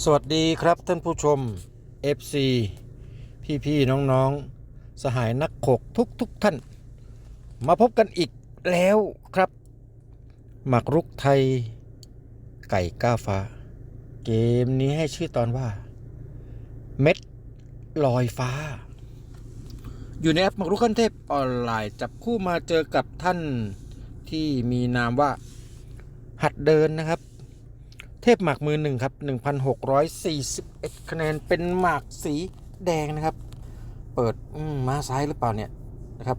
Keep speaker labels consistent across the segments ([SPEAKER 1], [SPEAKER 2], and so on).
[SPEAKER 1] สวัสดีครับท่านผู้ชม FC พี่พี่ๆน้องๆสหายนักขกทุกทุกท่าน มาพบกันอีกแล้วครับ หมักรุกไทย ไก่ก้าฟ้า เกมนี้ให้ชื่อตอนว่า เม็ดลอยฟ้า อยู่ในแอปหมักรุกขั้นเทพออนไลน์ จับคู่มาเจอกับท่านที่มีนามว่าหัดเดินนะครับ เทพหมากมือหนึ่งครับ1,641 คะแนนเป็นหมากสีแดงนะครับ เปิดมมาซ้ายหรือเปล่าเนี่ยนะครับ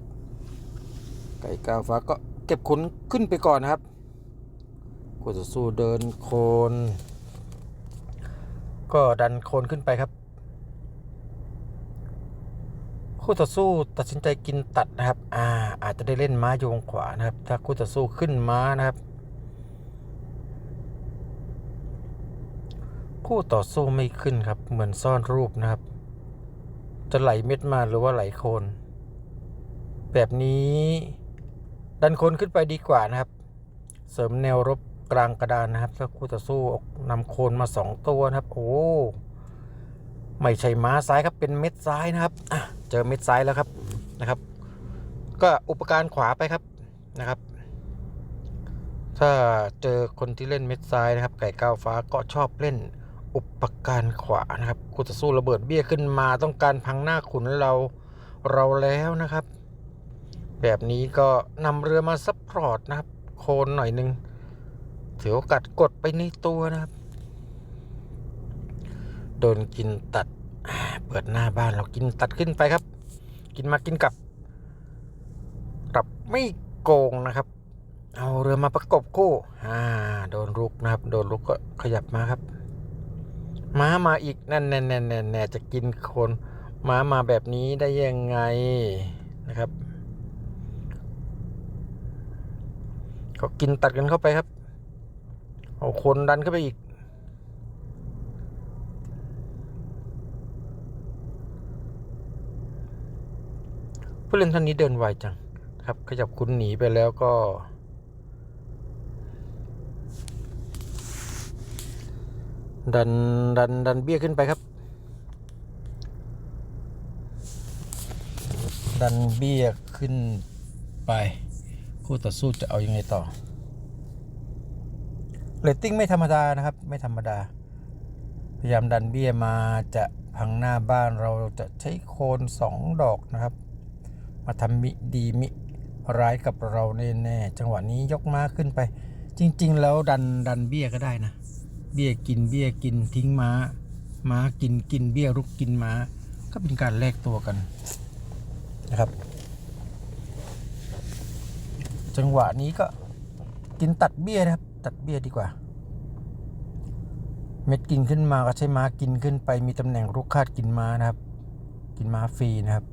[SPEAKER 1] ไก่กาฟ้าก็เก็บขนขึ้นไปก่อนนะครับกูจะสู้เดินโคน ก็ดันโคนขึ้นไปครับคู่ต่อสู้ตัดสินใจกินตัดนะครับ อ่า อาจจะได้เล่นม้าโยงขวานะครับ ถ้าคู่ต่อสู้ขึ้นม้านะครับ คู่ต่อสู้ไม่ขึ้นครับ เหมือนซ่อนรูปนะครับ จะไหลเม็ดมาหรือว่าไหลโคน แบบนี้ ดันโคนขึ้นไปดีกว่านะครับ เสริมแนวรบกลางกระดานนะครับถ้าคู่ต่อสู้ออกนำโคนมาสองตัวนะครับ โอ้ไม่ใช่ม้าซ้ายครับเป็นเม็ดซ้ายนะครับเจอเม็ดซ้ายแล้วครับนะครับ ก็อุปการขวาไปครับนะครับ ถ้าเจอคนที่เล่นเม็ดซ้ายนะครับ ไก่ก้าวฟ้าก็ชอบเล่น อุปการขวานะครับคู่ต่อสู้ระเบิดเบี้ยขึ้นมาต้องการพังหน้าขุนเราเราแล้วนะครับ แบบนี้ก็นำเรือมาซัพพอร์ตนะครับ โคนหน่อยหนึงถือโอกาสกดไปในตัวนะครับ โดนกินตัดเปิดหน้าบ้านเรากินตัดขึ้นไปครับ กินมากินกลับกลับไม่โกงนะครับ เอาเรือมาประกบคู่อ่าโดนลุกนะครับ โดนลุกก็ขยับมาครับ ม้ามาอีกนั่นแน่แน่แน่แน่จะกินคนม้ามาแบบนี้ได้ยังไงนะครับก็กินตัดกันเข้าไปครับ เอาคนดันเข้าไปอีก ผู้เล่นท่านนี้เดินไวจังครับ ขยับคุณหนีไปแล้วก็ ดันดันดันเบี้ยขึ้นไปครับ ดันเบี้ยขึ้นไป คู่ต่อสู้จะเอายังไงต่อเรตติ้งไม่ธรรมดานะครับ ไม่ธรรมดา พยายามดันเบี้ยมาจะพังหน้าบ้านเราจะใช้โคนสองดอกนะครับ มาทำมิดีมิร้ายกับเราแน่ๆจังหวะนี้ยกมาขึ้นไป จริง ๆ แล้วดันดันเบี้ยก็ได้นะ เบี้ยกินเบี้ยกินทิ้งม้า ม้ากินกินเบี้ยรุกกินม้า ก็เป็นการแลกตัวกันนะครับ จังหวะนี้ก็กินตัดเบี้ยนะครับ ตัดเบี้ยดีกว่า เม็ดกินขึ้นมาก็ใช้ม้ากินขึ้นไปมีตำแหน่งรุกคาดกินม้านะครับ กินม้าฟรีนะครับ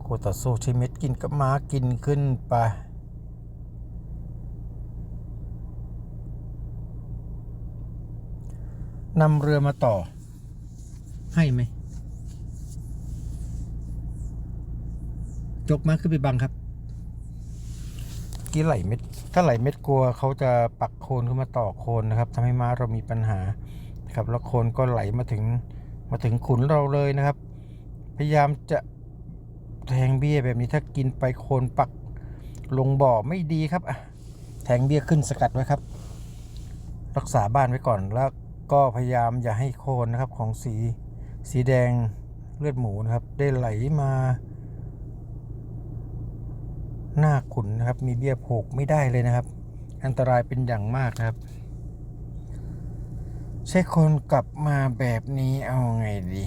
[SPEAKER 1] โคต่อสู้ใช้เม็ดกินกับม้ากินขึ้นไป นำเรือมาต่อ ให้ไหมยกมาขึ้นไปบังครับกี้ไหลเม็ดถ้าไหลเม็ดกลัวเขาจะปักโคนขึ้นมาต่อโคนนะครับทำให้ม้าเรามีปัญหานะครับแล้วโคนก็ไหลมาถึงมาถึงขุนเราเลยนะครับ พยายามจะแทงเบี้ยแบบนี้ถ้ากินไปโคนปักลงบ่อไม่ดีครับอะแทงเบี้ยขึ้นสกัดไว้ครับ รักษาบ้านไว้ก่อนแล้ว ก็พยายามอย่าให้โคนนะครับของสีสีแดงเลือดหมูนะครับ ได้ไหลมา หน้าขุนนะครับ มีเบี้ยโผกไม่ได้เลยนะครับ อันตรายเป็นอย่างมากนะครับใช่คนกลับมาแบบนี้เอาไงดี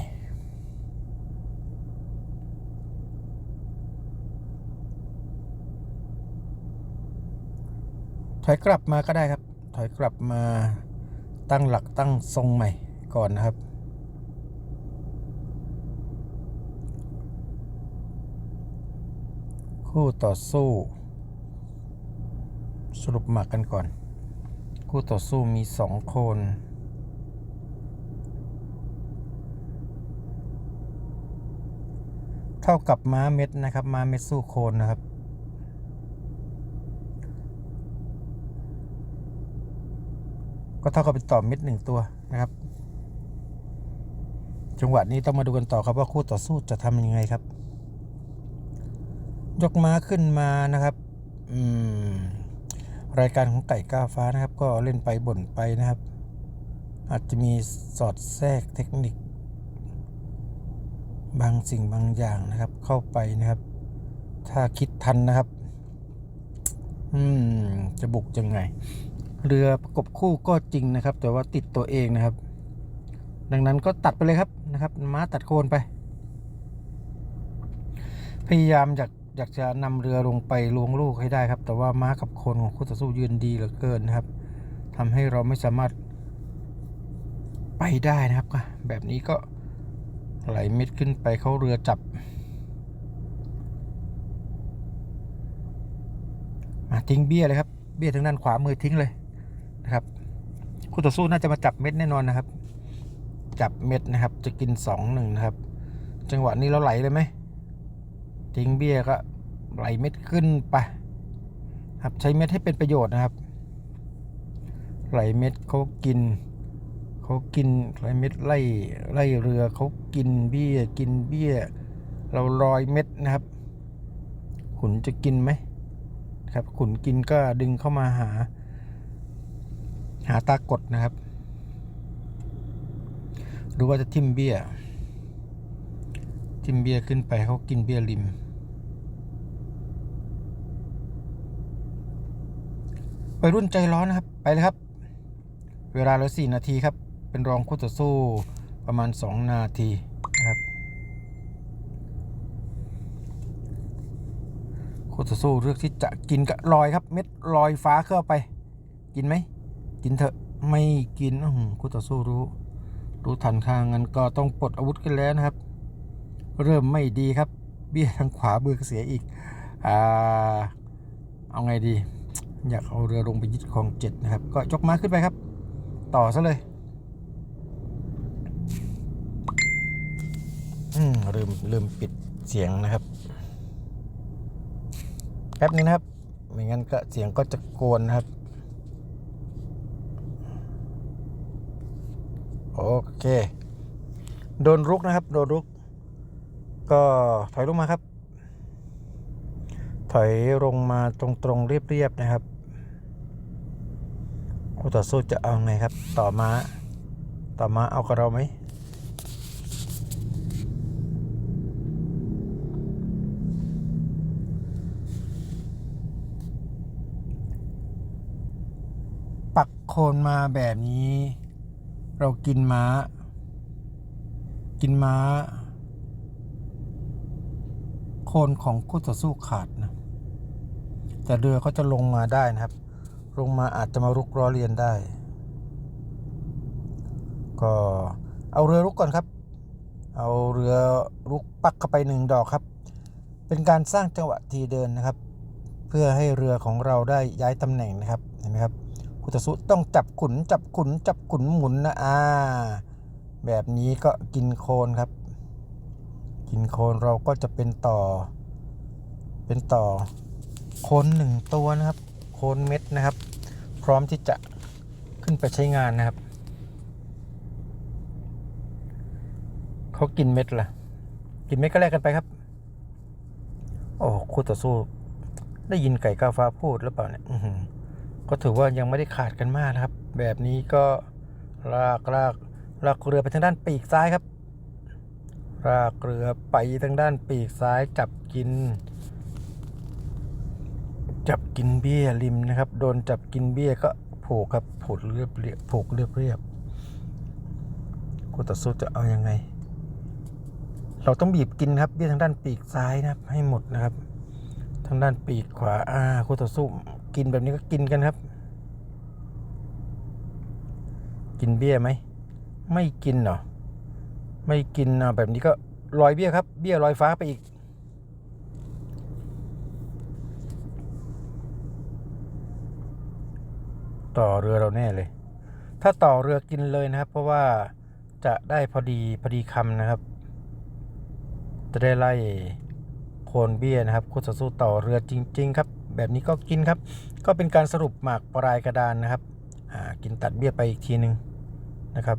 [SPEAKER 1] ถอยกลับมาก็ได้ครับ ถอยกลับมา ตั้งหลักตั้งทรงใหม่ก่อนนะครับ คู่ต่อสู้ สรุปหมักกันก่อน คู่ต่อสู้มีสองคนเท่ากับม้าเม็ดนะครับ ม้าเม็ดสู้โคนนะครับ ก็เท่ากับเป็นต่อเม็ดหนึ่งตัวนะครับ จังหวะนี้ต้องมาดูกันต่อครับว่าคู่ต่อสู้จะทำยังไงครับ ยกม้าขึ้นมานะครับอืมรายการของไก่ก้าฟ้านะครับ ก็เล่นไปบ่นไปนะครับ อาจจะมีสอดแทรกเทคนิค บางสิ่งบางอย่างนะครับ เข้าไปนะครับ ถ้าคิดทันนะครับ อืม จะบุกยังไง เรือประกบคู่ก็จริงนะครับ แต่ว่าติดตัวเองนะครับ ดังนั้นก็ตัดไปเลยครับนะครับ ม้าตัดโคนไป พยายามอยากอยากจะนำเรือลงไปลวงลูกให้ได้ครับ แต่ว่าม้ากับโคนของคู่ต่อสู้ยืนดีเหลือเกินนะครับทำให้เราไม่สามารถไปได้นะครับ แบบนี้ก็ไหลเม็ดขึ้นไปเข้าเรือจับ มาทิ้งเบี้ยเลยครับ เบี้ยทางด้านขวามือทิ้งเลย นะครับคู่ต่อสู้น่าจะมาจับเม็ดแน่นอนนะครับ จับเม็ดนะครับ จะกินสองหนึ่งนะครับ จังหวะนี้เราไหลเลยไหมทิ้งเบี้ยก็ไหลเม็ดขึ้นไปครับใช้เม็ดให้เป็นประโยชน์นะครับ ไหลเม็ดเขากินเขากินไหลเม็ดไล่ไล่เรือเขากินเบี้ยกินเบี้ย เราลอยเม็ดนะครับ ขุนจะกินไหมครับ ขุนกินก็ดึงเข้ามาหา หาตากดนะครับหรือว่าจะทิมเบี้ย ทิมเบี้ยขึ้นไปเขากินเบี้ยริม ไปรุ่นใจร้อนนะครับ ไปเลยครับ เวลาเหลือสี่นาทีครับ เป็นรองคู่ต่อสู้ประมาณ 2 นาทีนะครับคู่ต่อสู้เลือกที่จะกินกับลอยครับ เม็ดลอยฟ้าเข้าไป กินไหม กินเถอะไม่กินอื้อหือคู่ต่อสู้รู้ รู้ทันข้างงั้นก็ต้องปลดอาวุธกันแล้วนะครับ เริ่มไม่ดีครับ เบี้ยทางขวาเบือกเสียอีกอ่าเอาไงดี อยากเอาเรือลงไปยึดคลองเจ็ดนะครับ ก็ยกม้าขึ้นไปครับ ต่อซะเลยอืมลืมลืมปิดเสียงนะครับ แป๊บนึงนะครับไม่งั้นก็เสียงก็จะโกนนะครับ โอเค โดนรุกนะครับ โดนรุก ก็ถอยลงมาครับ ถอยลงมาตรงๆเรียบๆนะครับคู่ต่อสู้จะเอาไงครับ ต่อมาต่อมาเอากับเราไหมปักโคนมาแบบนี้ เรากินม้า กินม้า โคนของคู่ต่อสู้ขาดนะ แต่เรือเขาจะลงมาได้นะครับ ลงมาอาจจะมารุกล้อเลียนได้ ก็เอาเรือรุกก่อนครับ เอาเรือรุกปักเข้าไปหนึ่งดอกครับ เป็นการสร้างจังหวะทีเดินนะครับ เพื่อให้เรือของเราได้ย้ายตำแหน่งนะครับ เห็นไหมครับ คุตสุต้องจับขุนจับขุนจับขุนหมุนนะอ่า แบบนี้ก็กินโคนครับ กินโคนเราก็จะเป็นต่อ เป็นต่อ โคนหนึ่งตัวนะครับ โคนเม็ดนะครับ พร้อมที่จะขึ้นไปใช้งานนะครับเขากินเม็ดล่ะ กินเม็ดก็แลกกันไปครับ โอ้คู่ต่อสู้ ได้ยินไก่กาฟ้าพูดหรือเปล่าเนี่ยอื ก็ถือว่ายังไม่ได้ขาดกันมากนะครับ แบบนี้ก็ลากลากลากเรือไปทางด้านปีกซ้ายครับลากเรือไปทางด้านปีกซ้ายจับกิน จับกินเบี้ยริมนะครับ โดนจับกินเบี้ยก็ผูกครับผูกเรียบเรียบผูกเรียบเรียบกูต่อสู้จะเอายังไง เราต้องบีบกินครับเบี้ยทางด้านปีกซ้ายนะครับ ให้หมดนะครับ ทางด้านปีกขวาอ่าคู่ต่อสู้ กินแบบนี้ก็กินกันครับ กินเบี้ยไหม ไม่กินเหรอ ไม่กินอะแบบนี้ก็ลอยเบี้ยครับ เบี้ยลอยฟ้าไปอีก ต่อเรือเราแน่เลย ถ้าต่อเรือกินเลยนะครับ เพราะว่าจะได้พอดีพอดีคำนะครับ จะได้ไล่โคนเบี้ยนะครับคู่ต่อสู้ต่อเรือจริง ๆ ครับ แบบนี้ก็กินครับ ก็เป็นการสรุปหมากปลายกระดานนะครับหากินตัดเบี้ยไปอีกทีหนึ่งนะครับ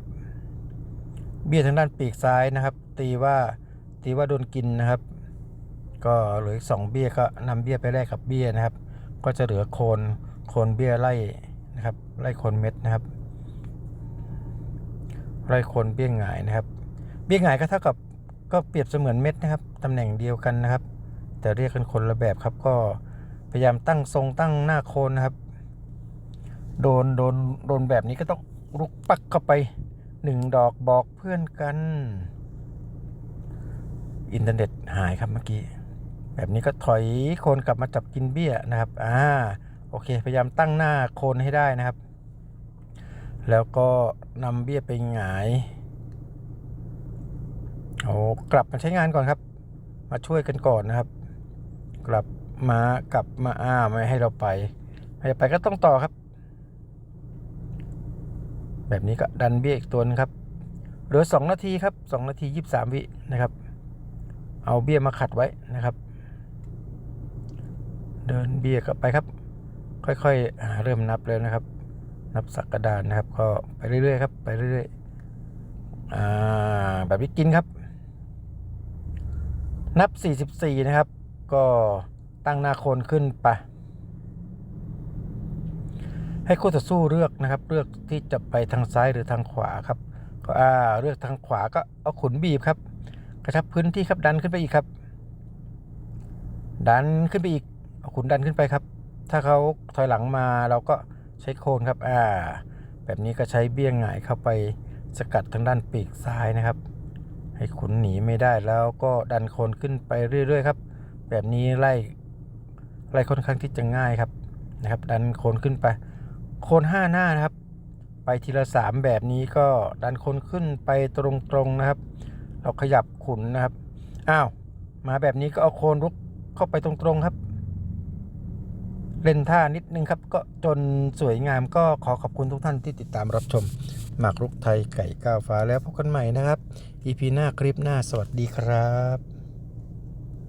[SPEAKER 1] เบี้ยทางด้านปีกซ้ายนะครับ ตีว่าตีว่าโดนกินนะครับ ก็เหลืออีกสองเบี้ยก็นำเบี้ยไปแลกกับเบี้ยนะครับ ก็จะเหลือโคนโคนเบี้ยไล่นะครับ ไล่โคนเม็ดนะครับ ไล่โคนเบี้ยหงายนะครับ เบี้ยหงายก็เท่ากับก็เปรียบเสมือนเม็ดนะครับตำแหน่งเดียวกันนะครับ แต่เรียกกันคนละแบบครับก็ พยายามตั้งทรงตั้งหน้าโคนนะครับ โดนโดนโดนแบบนี้ก็ต้องลุกปักเข้าไปหนึ่งดอกบอกเพื่อนกัน อินเทอร์เน็ตหายครับเมื่อกี้ แบบนี้ก็ถอยโคนกลับมาจับกินเบี้ยนะครับอ่าโอเค พยายามตั้งหน้าโคนให้ได้นะครับ แล้วก็นำเบี้ยไปหงายโอ้กลับมาใช้งานก่อนครับ มาช่วยกันก่อนนะครับ กลับ มากลับมาอ้าไม่ให้เราไปไม่ให้ไปก็ต้องต่อครับ แบบนี้ก็ดันเบี้ยอีกตัวนึงครับเหลือ2นาทีครับ2นาที23วินะครับ เอาเบี้ยมาขัดไว้นะครับ เดินเบี้ยกลับไปครับ ค่อยๆเริ่มนับเลยนะครับ นับสักกระดานนะครับ ก็ไปเรื่อยๆครับไปเรื่อยๆอ่าแบบนี้กินครับ นับ 44 นะครับ ก็ ตั้งหน้าโคนขึ้นไป ให้คู่ต่อสู้เลือกนะครับ เลือกที่จะไปทางซ้ายหรือทางขวาครับ ก็อ่าเลือกทางขวาก็เอาขุนบีบครับ กระชับพื้นที่ครับดันขึ้นไปอีกครับ ดันขึ้นไปอีกเอาขุนดันขึ้นไปครับ ถ้าเขาถอยหลังมาเราก็ใช้โคนครับอ่าแบบนี้ก็ใช้เบี้ยงหงายเข้าไปสกัดทางด้านปีกซ้ายนะครับ ให้ขุนหนีไม่ได้แล้วก็ดันโคนขึ้นไปเรื่อย ๆ ครับ แบบนี้ไล่ อะไล่ค่อนข้างที่จะง่ายครับนะครับ ดันโคนขึ้นไป โคนห้าหน้านะครับ ไปทีละสามแบบนี้ก็ดันโคนขึ้นไปตรงๆนะครับ เราขยับขุนนะครับอ้าวมาแบบนี้ก็เอาโคนรุกเข้าไปตรงๆครับ เล่นท่านิดนึงครับ ก็จนสวยงามก็ขอขอบคุณทุกท่านที่ติดตามรับชมหมากรุกไทยไก่ก้าวฟ้าแล้วพบกันใหม่นะครับ EP หน้าคลิปหน้าสวัสดีครับ